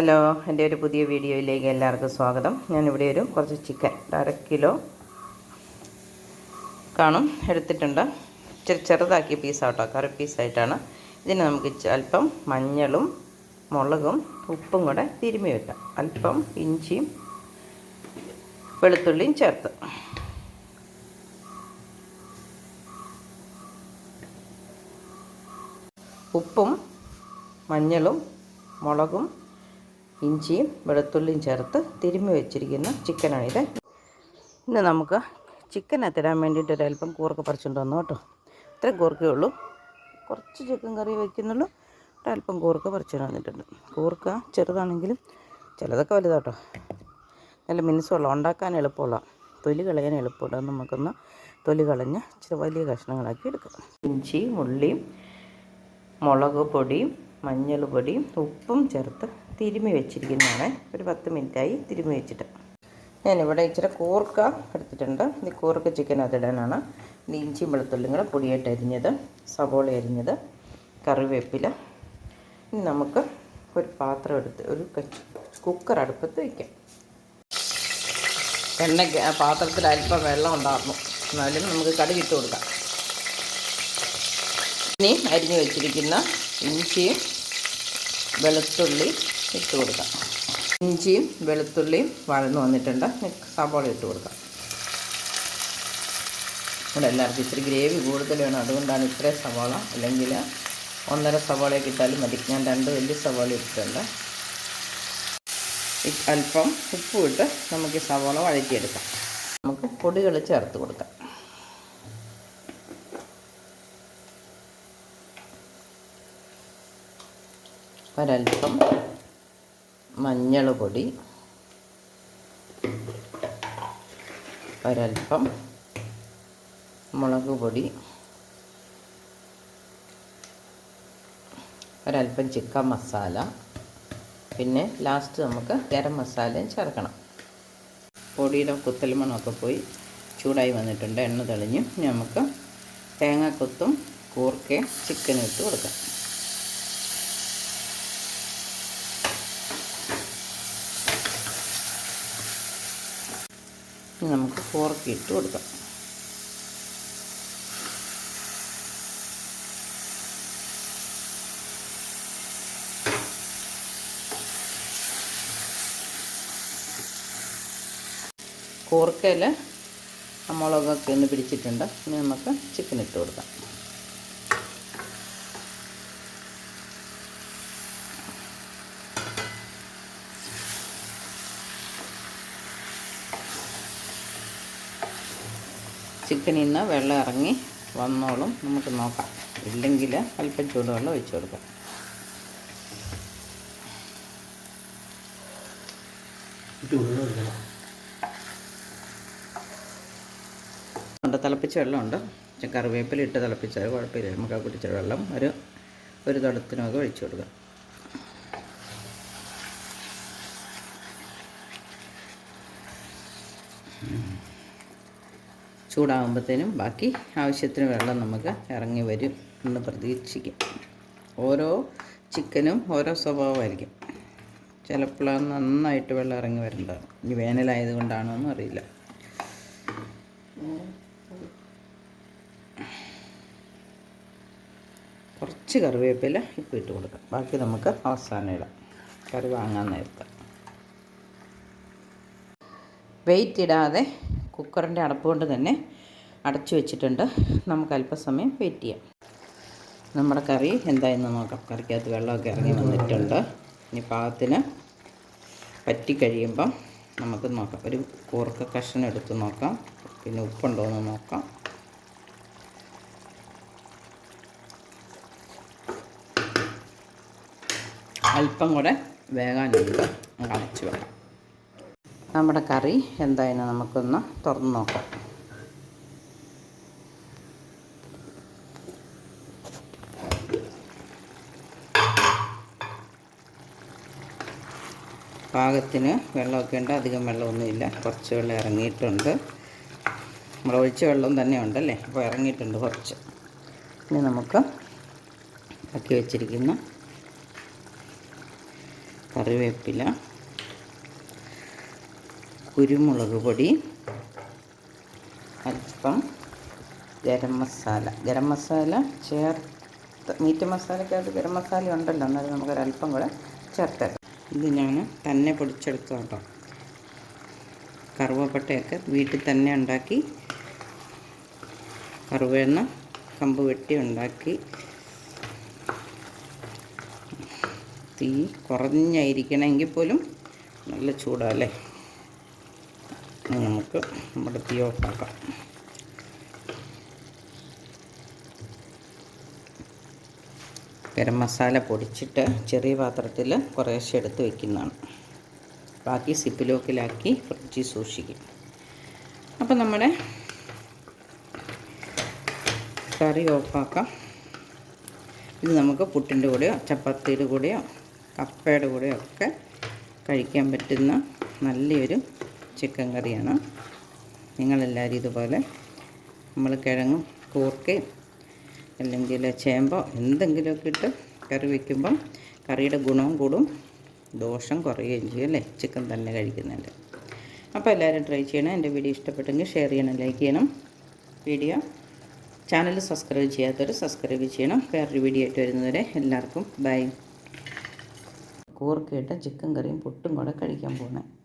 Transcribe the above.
Hello എന്റെ ഒരു പുതിയ വീഡിയോയിലേക്ക് എല്ലാവർക്കും സ്വാഗതം. ഞാനിവിടെ ഒരു കുറച്ച് ചിക്കൻ അര കിലോ കാണും എടുത്തിട്ടുണ്ട്. ഇച്ചിരി ചെറുതാക്കിയ പീസാട്ടോ കറി പീസായിട്ടാണ്. ഇതിന് നമുക്ക് അല്പം മഞ്ഞളും മുളകും ഉപ്പും കൂടെ തിരുമ്മി വെക്കാം. അല്പം ഇഞ്ചിയും വെളുത്തുള്ളിയും ചേർത്ത്. ഉപ്പും മഞ്ഞളും മുളകും ഇഞ്ചിയും വെളുത്തുള്ളിയും ചേർത്ത് തിരുമ്മി വെച്ചിരിക്കുന്ന ചിക്കനാണിത്. ഇന്ന് നമുക്ക് ചിക്കൻ എത്തിടാൻ വേണ്ടിയിട്ട് ഒരല്പം കൂർക്ക പറിച്ചുകൊണ്ട് വന്നു കേട്ടോ. ഇത്രയും കൂർക്കേ ഉള്ളൂ. കുറച്ച് ചിക്കൻ കറി വയ്ക്കുന്നുള്ളൂ ഒരല്പം കൂർക്ക പറിച്ചുകൊണ്ട് വന്നിട്ടുണ്ട്. കൂർക്ക ചെറുതാണെങ്കിലും ചിലതൊക്കെ വലുതാട്ടോ. നല്ല മിനുസമുള്ള ഉണ്ടാക്കാൻ എളുപ്പമുള്ള തൊലി കളയാൻ എളുപ്പമുള്ള നമുക്കൊന്ന് തൊലി കളഞ്ഞ് ഇച്ചിരി വലിയ കഷ്ണങ്ങളാക്കി എടുക്കാം. ഇഞ്ചിയും ഉള്ളിയും മുളക് പൊടിയും മഞ്ഞൾ പൊടിയും ഉപ്പും ചേർത്ത് തിരുമി വെച്ചിരിക്കുന്നതാണ്. ഒരു പത്ത് മിനിറ്റായി തിരുമി വെച്ചിട്ട്. ഞാനിവിടെ ഇച്ചിരി കൂർക്ക എടുത്തിട്ടുണ്ട്. ഈ കൂർക്ക ചിക്കൻ അതിടാനാണ് ഇഞ്ചിയും വെളുത്തുള്ളിയും പൊടിയായിട്ട് അരിഞ്ഞത് സവോള അരിഞ്ഞത് കറിവേപ്പില. ഇനി നമുക്ക് ഒരു പാത്രം എടുത്ത് ഒരു കുക്കർ അടുപ്പത്ത് വയ്ക്കാം എണ്ണ പാത്രത്തിൽ അല്പം വെള്ളം ഉണ്ടായിരുന്നു. എന്നാലും നമുക്ക് കടുകിട്ട് കൊടുക്കാം. ഇനി അരിഞ്ഞു വെച്ചിരിക്കുന്ന ഇഞ്ചിയും വെളുത്തുള്ളി ഇട്ട് കൊടുക്കാം. ഇഞ്ചിയും വെളുത്തുള്ളിയും വഴന്നു വന്നിട്ടുണ്ട്. സവാള ഇട്ട് കൊടുക്കാം. ഇവിടെ എല്ലാവർക്കും ഇച്ചിരി ഗ്രേവി കൂടുതൽ വേണം. അതുകൊണ്ടാണ് ഇത്രയും സവാള. അല്ലെങ്കിൽ ഒന്നര സവാളയൊക്കെ ഇട്ടാലും മതി. ഞാൻ രണ്ട് വലിയ സവാള ഇട്ടിട്ടുണ്ട്. അല്പം ഉപ്പ് ഇട്ട് നമുക്ക് ഈ സവാള വഴറ്റിയെടുക്കാം. നമുക്ക് പൊടികൾ ചേർത്ത് കൊടുക്കാം. ഒരൽപ്പം മഞ്ഞൾ പൊടി ഒരൽപ്പം മുളക് പൊടി ഒരൽപ്പം ചിക്കൻ മസാല പിന്നെ ലാസ്റ്റ് നമുക്ക് ഗരം മസാലയും ചേർക്കണം. പൊടിയുടെ കുത്തൽ മണമൊക്കെ പോയി ചൂടായി വന്നിട്ടുണ്ട്. എണ്ണ തെളിഞ്ഞ് നമുക്ക് തേങ്ങാക്കൊത്തും കൂർക്കയും ചിക്കനും ഇട്ട് കൊടുക്കാം. ഇനി നമുക്ക് ഫോർക്ക് ഇട്ട് കൊടുക്കാം. കൂർക്കയിൽ മുളകൊക്കെ ഒന്ന് പിടിച്ചിട്ടുണ്ട്. ഇനി നമുക്ക് ചിക്കൻ ഇട്ട് കൊടുക്കാം. ചിക്കനിൽ നിന്ന് വെള്ളം ഇറങ്ങി വന്നോളും. നമുക്ക് നോക്കാം. ഇല്ലെങ്കിൽ അല്പം ചൂടുവെള്ളം ഒഴിച്ചു കൊടുക്കാം. തിളപ്പിച്ച വെള്ളമുണ്ട്. കറിവേപ്പില ഇട്ട് തിളപ്പിച്ചാൽ കുഴപ്പമില്ല. നമുക്ക് ആ കുടിച്ച വെള്ളം ഒരു ഒരു തടത്തിനൊക്കെ ഒഴിച്ചു കൊടുക്കാം. ചൂടാകുമ്പോഴത്തേനും ബാക്കി ആവശ്യത്തിന് വെള്ളം നമുക്ക് ഇറങ്ങി വരും എന്ന് പ്രതീക്ഷിക്കും. ഓരോ ചിക്കനും ഓരോ സ്വഭാവമായിരിക്കും. ചിലപ്പോൾ നന്നായിട്ട് വെള്ളം ഇറങ്ങി വരേണ്ടതാണ് ഇനി വേനലായത് കൊണ്ടാണോ എന്ന് അറിയില്ല. കുറച്ച് കറിവേപ്പില ഇപ്പോൾ ഇട്ട് കൊടുക്കാം. ബാക്കി നമുക്ക് അവസാനം ഇടാം. കറി വാങ്ങാൻ നേരത്തെ. വെയിറ്റ് ഇടാതെ കുക്കറിന്റെ അടപ്പ് കൊണ്ട് തന്നെ അടച്ചു വെച്ചിട്ടുണ്ട്. നമുക്ക് അല്പസമയം വെയിറ്റ് ചെയ്യാം. നമ്മുടെ കറി എന്തായെന്ന് നോക്കാം. കറിക്കകത്ത് വെള്ളമൊക്കെ ഇറങ്ങി വന്നിട്ടുണ്ട്. ഇനി പാകത്തിന് പറ്റി കഴിയുമ്പം നമുക്ക് നോക്കാം. ഒരു കൂർക്ക കഷ്ണം എടുത്ത് നോക്കാം. പിന്നെ ഉപ്പുണ്ടോ എന്ന് നോക്കാം. അല്പം കൂടെ വേകാനുണ്ട്. നമുക്ക് അടച്ചു വെക്കാം. നമ്മുടെ കറി എന്തായാലും നമുക്കൊന്ന് തുറന്ന് നോക്കാം. പാകത്തിന് വെള്ളമൊക്കെ ഉണ്ട്. അധികം വെള്ളമൊന്നുമില്ല. കുറച്ച് വെള്ളം ഇറങ്ങിയിട്ടുണ്ട്. നമ്മൾ ഒഴിച്ച വെള്ളം തന്നെ ഉണ്ടല്ലേ അപ്പോൾ ഇറങ്ങിയിട്ടുണ്ട് കുറച്ച്. ഇനി നമുക്ക് ആക്കി വെച്ചിരിക്കുന്ന കറിവേപ്പില കുരുമുളക് പൊടി അല്പം ഗരം മസാല. ഗരം മസാല ചേർത്ത് മീറ്റ് മസാലക്കകത്ത് ഗരം മസാല ഉണ്ടല്ലോ എന്നാലും നമുക്കൊരല്പം കൂടെ ചേർത്തേക്കാം. ഇത് ഞാൻ തന്നെ പൊടിച്ചെടുത്തു കേട്ടോ കറുവപ്പട്ടയൊക്കെ വീട്ടിൽ തന്നെ ഉണ്ടാക്കി കറുവേണ്ണ കമ്പ് വെട്ടി ഉണ്ടാക്കി തീ കുറഞ്ഞായിരിക്കണമെങ്കിൽ പോലും നല്ല ചൂടല്ലേ ഇനി നമുക്ക് നമ്മുടെ തീ ഓഫാക്കാം. ഗരം മസാല പൊടിച്ചിട്ട് ചെറിയ പാത്രത്തിൽ കുറേശ്ശെ എടുത്ത് വയ്ക്കുന്നതാണ് ബാക്കി സിപ്പിലോക്കിലാക്കി ഫ്രിഡ്ജിൽ സൂക്ഷിക്കും. അപ്പം നമ്മുടെ കറി ഓഫാക്കാം. ഇത് നമുക്ക് പുട്ടിന്റെ കൂടെയോ ചപ്പാത്തിയുടെ കൂടെയോ കപ്പയുടെ കൂടെയോ ഒക്കെ കഴിക്കാൻ പറ്റുന്ന നല്ലൊരു ചിക്കൻ കറിയാണ്. നിങ്ങളെല്ലാവരും ഇതുപോലെ നമ്മൾ കിഴങ്ങും കൂർക്കയും അല്ലെങ്കിൽ ചേമ്പോ എന്തെങ്കിലുമൊക്കെ ഇട്ട് കറി വയ്ക്കുമ്പം കറിയുടെ ഗുണവും കൂടും. ദോഷം കുറയുകയും ചെയ്യും അല്ലേ? ചിക്കൻ തന്നെ കഴിക്കുന്നുണ്ട്. അപ്പോൾ എല്ലാവരും ട്രൈ ചെയ്യണം. എന്റെ വീഡിയോ ഇഷ്ടപ്പെട്ടെങ്കിൽ ഷെയർ ചെയ്യണം ലൈക്ക് ചെയ്യണം. വീഡിയോ ചാനൽ സബ്സ്ക്രൈബ് ചെയ്യാത്തവർ സബ്സ്ക്രൈബ് ചെയ്യണം. വേറൊരു വീഡിയോ ആയിട്ട് വരുന്നവരെ എല്ലാവർക്കും ബൈ. കൂർക്കയിട്ട് ചിക്കൻ കറിയും പുട്ടും കൂടെ കഴിക്കാൻ പോകണേ